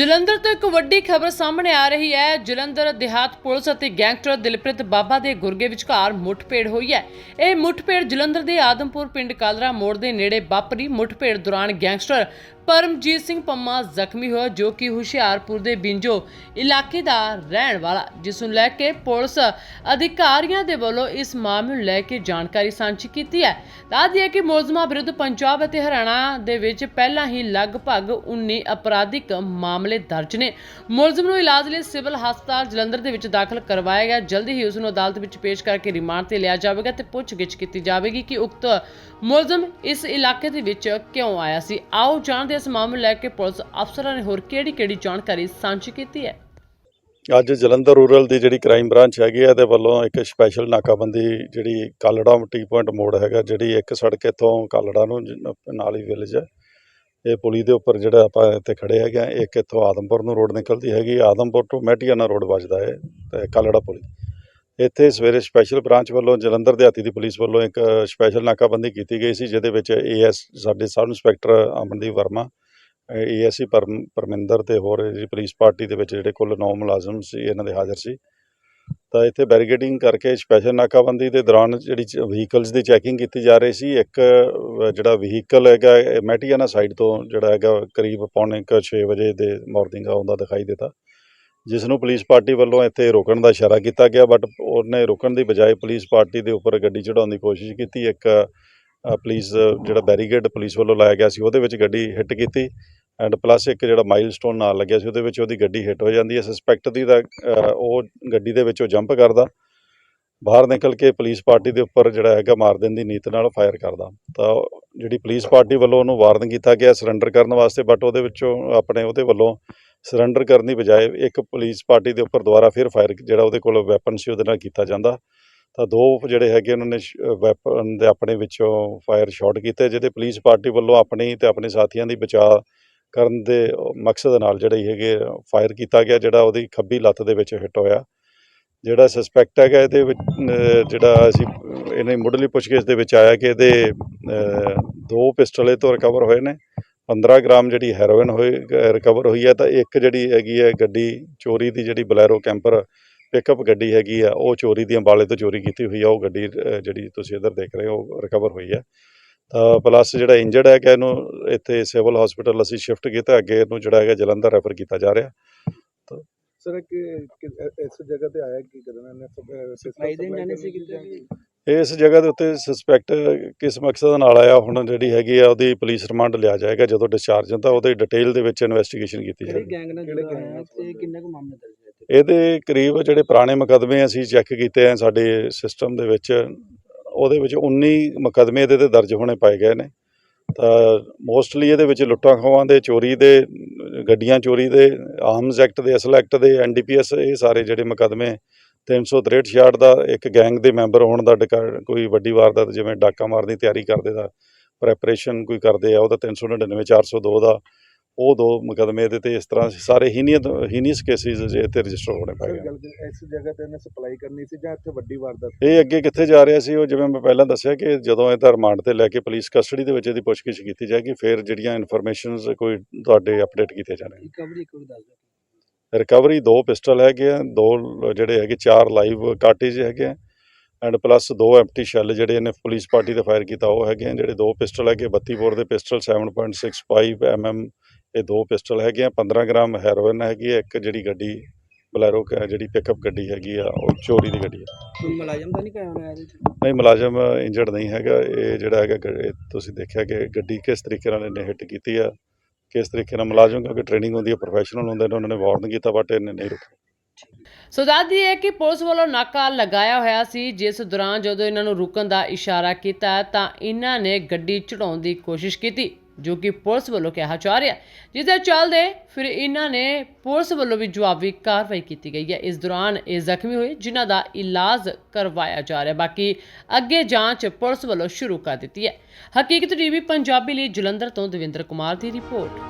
ਜਲੰਧਰ ਤੋਂ ਇੱਕ ਵੱਡੀ ਖਬਰ ਸਾਹਮਣੇ ਆ ਰਹੀ ਹੈ। ਜਲੰਧਰ ਦਿਹਾਤ ਪੁਲਿਸ ਅਤੇ ਗੈਂਗਸਟਰ ਦਿਲਪ੍ਰੀਤ ਬਾਬਾ ਦੇ ਗੁਰਗੇ ਵਿਚਕਾਰ ਮੁੱਠਭੇੜ ਹੋਈ ਹੈ। ਇਹ ਮੁੱਠਭੇੜ ਜਲੰਧਰ ਦੇ ਆਦਮਪੁਰ ਪਿੰਡ ਕਾਲਰਾ ਮੋੜ ਦੇ ਨੇੜੇ ਵਾਪਰੀ। ਮੁੱਠਭੇੜ ਦੌਰਾਨ ਗੈਂਗਸਟਰ ਪਰਮਜੀਤ ਸਿੰਘ ਪੰਮਾ ਜ਼ਖਮੀ ਹੋਇਆ, ਜੋ ਕਿ ਹੁਸ਼ਿਆਰਪੁਰ ਦੇ ਬਿੰਜੋ ਇਲਾਕੇ ਦਾ ਰਹਿਣ ਵਾਲਾ, ਜਿਸ ਨੂੰ ਲੈ ਕੇ ਪੁਲਿਸ ਅਧਿਕਾਰੀਆਂ ਦੇ ਵੱਲੋਂ ਇਸ ਮਾਮਲੇ ਨੂੰ ਲੈ ਕੇ ਜਾਣਕਾਰੀ ਸਾਂਝੀ ਕੀਤੀ ਹੈ। ਦੱਸਦੀ ਹੈ ਕਿ ਮੁਲਜ਼ਮਾਂ ਵਿਰੁੱਧ ਪੰਜਾਬ ਅਤੇ ਹਰਿਆਣਾ ਦੇ ਵਿੱਚ ਪਹਿਲਾਂ ਹੀ ਲਗਭਗ 19 ਅਪਰਾਧਿਕ ਮਾਮਲੇ ਦਰਜ ਨੇ। ਮੁਲਜ਼ਮ ਨੂੰ ਇਲਾਜ ਲਈ ਸਿਵਲ ਹਸਪਤਾਲ ਜਲੰਧਰ ਦੇ ਵਿੱਚ ਦਾਖਲ ਕਰਵਾਇਆ ਗਿਆ। ਜਲਦੀ ਹੀ ਉਸ ਨੂੰ ਅਦਾਲਤ ਵਿੱਚ ਪੇਸ਼ ਕਰਕੇ ਰਿਮਾਂਡ ਤੇ ਲਿਆ ਜਾਵੇਗਾ ਤੇ ਪੁੱਛਗਿੱਛ ਕੀਤੀ ਜਾਵੇਗੀ ਕਿ ਉਕਤ ਮੁਲਜ਼ਮ ਇਸ ਇਲਾਕੇ ਦੇ ਵਿੱਚ ਕਿਉਂ ਆਇਆ ਸੀ। ਆਓ ਜਾਣਦੇ ਇਸ ਮਾਮਲੇ ਨੂੰ ਲੈ ਕੇ ਪੁਲਿਸ ਅਫਸਰਾਂ ਨੇ ਹੋਰ ਕਿਹੜੀ-ਕਿਹੜੀ ਜਾਣਕਾਰੀ ਸਾਂਝੀ ਕੀਤੀ ਹੈ? ਅੱਜ ਜਲੰਧਰ ਰੂਰਲ ਦੀ ਜਿਹੜੀ ਕ੍ਰਾਈਮ ਬ੍ਰਾਂਚ ਹੈਗੀ ਹੈ ਇਹਦੇ ਵੱਲੋਂ ਇੱਕ ਸਪੈਸ਼ਲ ਨਾਕਾਬੰਦੀ ਜਿਹੜੀ ਕਾਲੜਾ ਟੀ ਪੁਆਇੰਟ ਮੋੜ ਹੈਗਾ, ਜਿਹੜੀ ਇੱਕ ਸੜਕ ਇੱਥੋਂ ਕਾਲੜਾ ਨੂੰ ਜ- ਨਾਲ ਹੀ ਵਿਲੇਜ ਹੈ ਇਹ ਪੁਲੀ ਦੇ ਉੱਪਰ ਜਿਹੜਾ ਆਪਾਂ ਇੱਥੇ ਖੜੇ ਹੈਗੇ ਆ, ਇੱਕ ਇੱਥੋਂ ਆਦਮਪੁਰ ਨੂੰ ਰੋਡ ਨਿਕਲਦੀ ਹੈਗੀ, ਆਦਮਪੁਰ ਤੋਂ ਮੈਟੀਆਨਾ ਰੋਡ ਵੱਜਦਾ ਹੈ ਤੇ ਕਾਲੜਾ ਪੁਲੀ। ਇੱਥੇ ਸਵੇਰੇ ਸਪੈਸ਼ਲ ਬ੍ਰਾਂਚ ਵੱਲੋਂ ਜਲੰਧਰ ਦਿਹਾਤੀ ਦੀ ਪੁਲਿਸ ਵੱਲੋਂ ਇੱਕ ਸਪੈਸ਼ਲ ਨਾਕਾਬੰਦੀ ਕੀਤੀ ਗਈ ਸੀ, ਜਿਹਦੇ ਵਿੱਚ ਏਐਸ ਸਾਡੇ sub inspector Amandeep Verma ASC Parminder ਤੇ ਹੋਰ ਪੁਲਿਸ ਪਾਰਟੀ ਦੇ ਵਿੱਚ ਜਿਹੜੇ ਕੁੱਲ 9 ਮੁਲਾਜ਼ਮ ਸੀ, ਇਹਨਾਂ ਦੇ ਹਾਜ਼ਰ ਸੀ। ਤਾਂ ਇੱਥੇ ਬੈਰੀਗੇਡਿੰਗ ਕਰਕੇ ਸਪੈਸ਼ਲ ਨਾਕਾਬੰਦੀ ਦੇ ਦੌਰਾਨ ਜਿਹੜੀ ਵਹੀਕਲਸ ਦੀ ਚੈਕਿੰਗ ਕੀਤੀ ਜਾ ਰਹੀ ਸੀ, ਇੱਕ ਜਿਹੜਾ ਵਹੀਕਲ ਹੈਗਾ, ਇਹ ਮੈਟੀਆਨਾ ਸਾਈਡ ਤੋਂ ਜਿਹੜਾ ਹੈਗਾ, ਕਰੀਬ ਪੌਣੇ ਕੁ ਛੇ ਵਜੇ ਦੇ ਮਾਰਨਿੰਗ ਆਉਂਦਾ ਦਿਖਾਈ ਦਿੱਤਾ। ਜਿਸ ਨੂੰ ਪੁਲਿਸ ਪਾਰਟੀ ਵੱਲੋਂ ਇੱਥੇ ਰੋਕਣ ਦਾ ਇਸ਼ਾਰਾ ਕੀਤਾ ਗਿਆ ਬਟ ਉਹਨੇ ਰੁਕਣ ਦੀ ਬਜਾਏ ਪੁਲਿਸ ਪਾਰਟੀ ਦੇ ਉੱਪਰ ਗੱਡੀ ਚੜਾਉਣ ਦੀ ਕੋਸ਼ਿਸ਼ ਕੀਤੀ। ਇੱਕ ਅ, ਪੁਲਿਸ ਜਿਹੜਾ ਬੈਰੀਗੇਡ ਪੁਲਿਸ ਵੱਲੋਂ ਲਾਇਆ ਗਿਆ ਸੀ ਉਹਦੇ ਵਿੱਚ ਗੱਡੀ ਹਿੱਟ ਕੀਤੀ ਐਂਡ ਪਲੱਸ ਇੱਕ ਜਿਹੜਾ ਮਾਈਲਸਟੋਨ ਨਾਲ ਲੱਗਿਆ ਸੀ ਉਹਦੇ ਵਿੱਚ ਉਹਦੀ ਗੱਡੀ ਹਿੱਟ ਹੋ ਜਾਂਦੀ ਹੈ। ਸਸਪੈਕਟ ਦੀ ਤਾਂ ਉਹ ਗੱਡੀ ਦੇ ਵਿੱਚੋਂ ਜੰਪ ਕਰਦਾ ਬਾਹਰ ਨਿਕਲ ਕੇ ਪੁਲਿਸ ਪਾਰਟੀ ਦੇ ਉੱਪਰ ਜਿਹੜਾ ਹੈਗਾ ਮਾਰ ਦੇਣ ਦੀ ਨੀਤ ਨਾਲ ਫਾਇਰ ਕਰਦਾ। ਤਾਂ ਜਿਹੜੀ ਪੁਲਿਸ ਪਾਰਟੀ ਵੱਲੋਂ ਉਹਨੂੰ ਵਾਰਨ ਕੀਤਾ ਗਿਆ ਸਰੈਂਡਰ ਕਰਨ ਵਾਸਤੇ ਬਟ ਉਹਦੇ ਵਿੱਚੋਂ ਆਪਣੇ ਉਹਦੇ ਵੱਲੋਂ ਸਰੈਂਡਰ ਕਰਨ ਦੀ ਬਜਾਏ ਇੱਕ ਪੁਲਿਸ ਪਾਰਟੀ ਦੇ ਉੱਪਰ ਦੁਬਾਰਾ ਫਿਰ ਫਾਇਰ ਜਿਹੜਾ ਉਹਦੇ ਕੋਲ ਵੈਪਨ ਸੀ, ਉਹਦੇ ਨਾਲ ਕੀਤਾ ਜਾਂਦਾ। ਤਾਂ ਦੋ ਜਿਹੜੇ ਹੈਗੇ ਉਹਨਾਂ ਨੇ ਵੈਪਨ ਦੇ ਆਪਣੇ ਵਿੱਚੋਂ ਫਾਇਰ ਸ਼ਾਟ ਕੀਤੇ, ਜਿਹਦੇ ਪੁਲਿਸ ਪਾਰਟੀ ਵੱਲੋਂ ਆਪਣੀ ਤੇ ਆਪਣੇ ਸਾਥੀਆਂ ਦੀ ਬਚਾਅ ਕਰਨ ਦੇ ਮਕਸਦ ਨਾਲ ਜਿਹੜੇ ਹੈਗੇ ਫਾਇਰ ਕੀਤਾ ਗਿਆ, ਜਿਹੜਾ ਉਹਦੀ ਖੱਬੀ ਲੱਤ ਦੇ ਵਿੱਚ ਹਿੱਟ ਹੋਇਆ। ਜਿਹੜਾ ਸਸਪੈਕਟ ਹੈਗਾ ਇਹਦੇ ਵਿੱਚ ਜਿਹੜਾ ਅਸੀਂ ਇਹਨੇ ਮੁੱਢਲੀ ਪੁੱਛਗਿੱਛ ਦੇ ਵਿੱਚ ਆਇਆ ਕਿ ਇਹਦੇ ਦੋ ਪਿਸਟਲ ਇਹ ਤੋਂ ਰਿਕਵਰ ਹੋਏ ਨੇ। 15 ਗ੍ਰਾਮ ਜਿਹੜੀ ਹੈਰੋਇਨ ਹੋਈ ਰਿਕਵਰ ਹੋਈ ਹੈ ਤਾਂ ਇੱਕ ਜਿਹੜੀ ਹੈਗੀ ਹੈ ਗੱਡੀ ਚੋਰੀ ਦੀ ਜਿਹੜੀ ਬਲੈਰੋ ਕੈਂਪਰ ਪਿਕਅਪ ਗੱਡੀ ਹੈਗੀ ਆ ਉਹ ਚੋਰੀ ਦੀ ਅੰਬਾਲੇ ਤੋਂ ਚੋਰੀ ਕੀਤੀ ਹੋਈ ਆ ਉਹ ਗੱਡੀ ਜਿਹੜੀ ਤੁਸੀਂ ਇੱਧਰ ਦੇਖ ਰਹੇ ਹੋ ਰਿਕਵਰ ਹੋਈ ਹੈ ਤਾਂ ਪਲੱਸ ਜਿਹੜਾ ਇੰਜਰਡ ਹੈਗਾ ਇਹਨੂੰ ਇੱਥੇ ਸਿਵਲ ਹਸਪੀਟਲ ਅਸੀਂ ਸ਼ਿਫਟ ਕੀਤਾ ਅੱਗੇ ਇਹਨੂੰ ਜਿਹੜਾ ਹੈਗਾ ਜਲੰਧਰ ਰੈਫਰ ਕੀਤਾ ਜਾ ਰਿਹਾ। ਸਰ ਕਿ ਕਿ- ਇਸ ਜਗ੍ਹਾ ਤੇ ਆਇਆ ਕੀ ਕਰਨਾ ਨੇ ਸਪਲਾਈ ਦੇਣ ਜਾਣੇ ਸੀ ਕਿਤੇ ਵੀ ਇਸ ਜਗ੍ਹਾ ਦੇ ਉੱਤੇ ਸਸਪੈਕਟ ਕਿਸ ਮਕਸਦ ਨਾਲ ਆਇਆ ਹੁਣ ਜਿਹੜੀ ਹੈਗੀ ਆ ਉਹਦੀ ਪੁਲਿਸ ਰਿਮਾਂਡ ਲਿਆ ਜਾਏਗਾ ਜਦੋਂ ਡਿਸਚਾਰਜ ਹੁੰਦਾ ਉਹਦੇ ਡਿਟੇਲ ਦੇ ਵਿੱਚ ਇਨਵੈਸਟੀਗੇਸ਼ਨ ਕੀਤੀ ਜਾਏਗੀ ਗੈਂਗ ਨਾਲ ਕਿਹੜੇ ਜੁੜਾ gang ਹੋਇਆ ਨਾਲ ਤੇ ਸੰਬੰਧਿਤ? ਕਿੰਨੇ ਕੁ ਮਾਮਲੇ ਦਰਜ ਹੈ ਇੱਥੇ? ਇਹਦੇ ਕਰੀਬ ਜਿਹੜੇ ਪੁਰਾਣੇ ਮੁਕੱਦਮੇ ਅਸੀਂ ਚੈੱਕ ਕੀਤੇ ਆ ਸਾਡੇ ਸਿਸਟਮ ਦੇ ਵਿੱਚ ਉਹਦੇ ਵਿੱਚ 19 ਮੁਕੱਦਮੇ ਇਹਦੇ ਤੇ ਦਰਜ ਹੋਣੇ ਪਾਏ ਗਏ ਨੇ ਤਾਂ ਮੋਸਟਲੀ ਇਹਦੇ ਵਿੱਚ ਲੁੱਟਾਂ ਖੋਹਾਂ ਦੇ ਚੋਰੀ ਦੇ ਗੱਡੀਆਂ ਚੋਰੀ ਦੇ ਆਰਮਸ ਐਕਟ ਦੇ ਅਸਲ ਐਕਟ ਦੇ ਐਨਡੀਪੀਐਸ ਇਹ ਸਾਰੇ ਜਿਹੜੇ ਮੁਕੱਦਮੇ 363 66 ਦਾ ਇੱਕ ਗੈਂਗ ਦੇ ਮੈਂਬਰ ਹੋਣ ਦਾ ਕੋਈ ਵੱਡੀ ਵਾਰਦਾਤ ਜਿਵੇਂ ਡਾਕਾ ਮਾਰਨ ਦੀ ਤਿਆਰੀ ਕਰਦੇ ਦਾ ਪ੍ਰੈਪਰੇਸ਼ਨ ਕੋਈ ਕਰਦੇ ਆ ਉਹਦਾ 399 402 ਦਾ ਉਹ ਦੋ ਮੁਕੱਦਮੇ ਇਹਦੇ ਤੇ ਇਸ ਤਰ੍ਹਾਂ ਸਾਰੇ ਹੀਨੀਅਤ ਹੀਨੀਅਸ ਕੇਸਿਸ ਜੇ ਤੇ ਰਜਿਸਟਰ ਹੋਣੇ ਪਏ ਇਸ ਜਗ੍ਹਾ ਤੇ ਇਹਨੇ ਸਪਲਾਈ ਕਰਨੀ ਸੀ ਜਾਂ ਇੱਥੇ ਵੱਡੀ ਵਾਰਦਾਤ ਇਹ ਅੱਗੇ ਕਿੱਥੇ ਜਾ ਰਿਹਾ ਸੀ ਉਹ ਜਿਵੇਂ ਮੈਂ ਪਹਿਲਾਂ ਦੱਸਿਆ ਕਿ ਜਦੋਂ ਇਹਦਾ ਰਿਮਾਂਡ ਤੇ ਲੈ ਕੇ ਪੁਲਿਸ ਕਸਟਡੀ ਦੇ ਵਿੱਚ ਇਹਦੀ ਪੁੱਛਗਿੱਛ ਕੀਤੀ ਜਾਏਗੀ ਫਿਰ ਜਿਹੜੀਆਂ ਇਨਫੋਰਮੇਸ਼ਨਸ ਕੋਈ ਤੁਹਾਡੇ ਅਪਡੇਟ ਕੀਤੇ ਜਾਣਗੇ ਰਿਕਵਰੀ ਵਾਰ ਦੱਸ ਦਿਓ। ਰਿਕਵਰੀ ਦੋ ਪਿਸਟਲ ਹੈਗੇ ਆ ਦੋ ਜਿਹੜੇ ਹੈਗੇ ਚਾਰ ਲਾਈਵ ਕਾਰਟੇਜ ਹੈਗੇ ਆ ਐਂਡ ਪਲੱਸ ਦੋ ਐਮਟੀ ਸ਼ੈਲ ਜਿਹੜੇ ਇਹਨੇ ਪੁਲਿਸ ਪਾਰਟੀ ਤੇ ਫਾਇਰ ਕੀਤਾ ਉਹ ਹੈਗੇ ਆ ਜਿਹੜੇ ਦੋ ਪਿਸਟਲ ਹੈਗੇ 32 ਬੋਰ ਦੇ ਪਿਸਟਲ 7.65 ਐਮਐਮ ਇਹ ਦੋ ਪਿਸਟਲ ਹੈਗੇ ਆ 15 ਗ੍ਰਾਮ ਹੈਰੋਇਨ ਹੈਗੀ ਆ ਇੱਕ ਜਿਹੜੀ ਗੱਡੀ ਬਲੈਰੋ ਕ- ਜਿਹੜੀ ਪਿਕਅਪ ਗੱਡੀ ਹੈਗੀ ਆ ਉਹ ਚੋਰੀ ਦੀ ਗੱਡੀ ਆ। ਮੁਲਾਜ਼ਮ ਤਾਂ ਨਹੀਂ ਕਾਇਆ ਹੋਇਆ ਨਹੀਂ ਮੁਲਾਜ਼ਮ ਇੰਜਰਡ ਨਹੀਂ ਹੈਗਾ ਇਹ ਜਿਹੜਾ ਹੈਗਾ ਤੁਸੀਂ ਦੇਖਿਆ ਕਿ ਗੱਡੀ ਕਿਸ ਤਰੀਕੇ ਨਾਲ ਇਹਨੇ ਹਿੱਟ ਕੀਤੀ ਆ ਕਿਸ ਤਰੀਕੇ ਨਾਲ ਮੁਲਾਜ਼ਮ, ਕਿਉਂਕਿ ਟ੍ਰੇਨਿੰਗ ਹੁੰਦੀ ਹੈ ਪ੍ਰੋਫੈਸ਼ਨਲ ਹੁੰਦੇ ਨੇ, ਉਹਨਾਂ ਨੇ ਵਾਰਨ ਕੀਤਾ ਬਟ ਇਹਨੇ ਨਹੀਂ ਰੁਕਿਆ। ਸੋ ਦੱਸਦੀ ਹੈ ਕਿ ਪੁਲਿਸ ਵੱਲੋਂ ਨਾਕਾ ਲਗਾਇਆ ਹੋਇਆ ਸੀ, ਜਿਸ ਦੌਰਾਨ ਜਦੋਂ ਇਹਨਾਂ ਨੂੰ ਰੁਕਣ ਦਾ ਇਸ਼ਾਰਾ ਕੀਤਾ, ਤਾਂ ਇਹਨਾਂ ਨੇ ਗੱਡੀ ਚੜਾਉਣ ਦੀ ਕੋਸ਼ਿਸ਼ ਕੀਤੀ। ਜੋ ਕਿ ਪੁਲਿਸ ਵੱਲੋਂ ਕਿਹਾ ਜਾ ਰਿਹਾ ਜਿਸ ਦੇ ਚੱਲਦੇ ਫਿਰ ਇਹਨਾਂ ਨੇ ਪੁਲਿਸ ਵੱਲੋਂ ਵੀ ਜਵਾਬੀ ਕਾਰਵਾਈ ਕੀਤੀ ਗਈ ਹੈ। ਇਸ ਦੌਰਾਨ ਇਹ ਜ਼ਖਮੀ ਹੋਏ, ਜਿਨ੍ਹਾਂ ਦਾ ਇਲਾਜ ਕਰਵਾਇਆ ਜਾ ਰਿਹਾ ਬਾਕੀ ਅੱਗੇ ਜਾਂਚ ਪੁਲਿਸ ਵੱਲੋਂ ਸ਼ੁਰੂ ਕਰ ਦਿੱਤੀ ਹੈ। ਹਕੀਕਤ ਟੀਵੀ ਪੰਜਾਬੀ ਲਈ ਜਲੰਧਰ ਤੋਂ ਦਵਿੰਦਰ ਕੁਮਾਰ ਦੀ ਰਿਪੋਰਟ।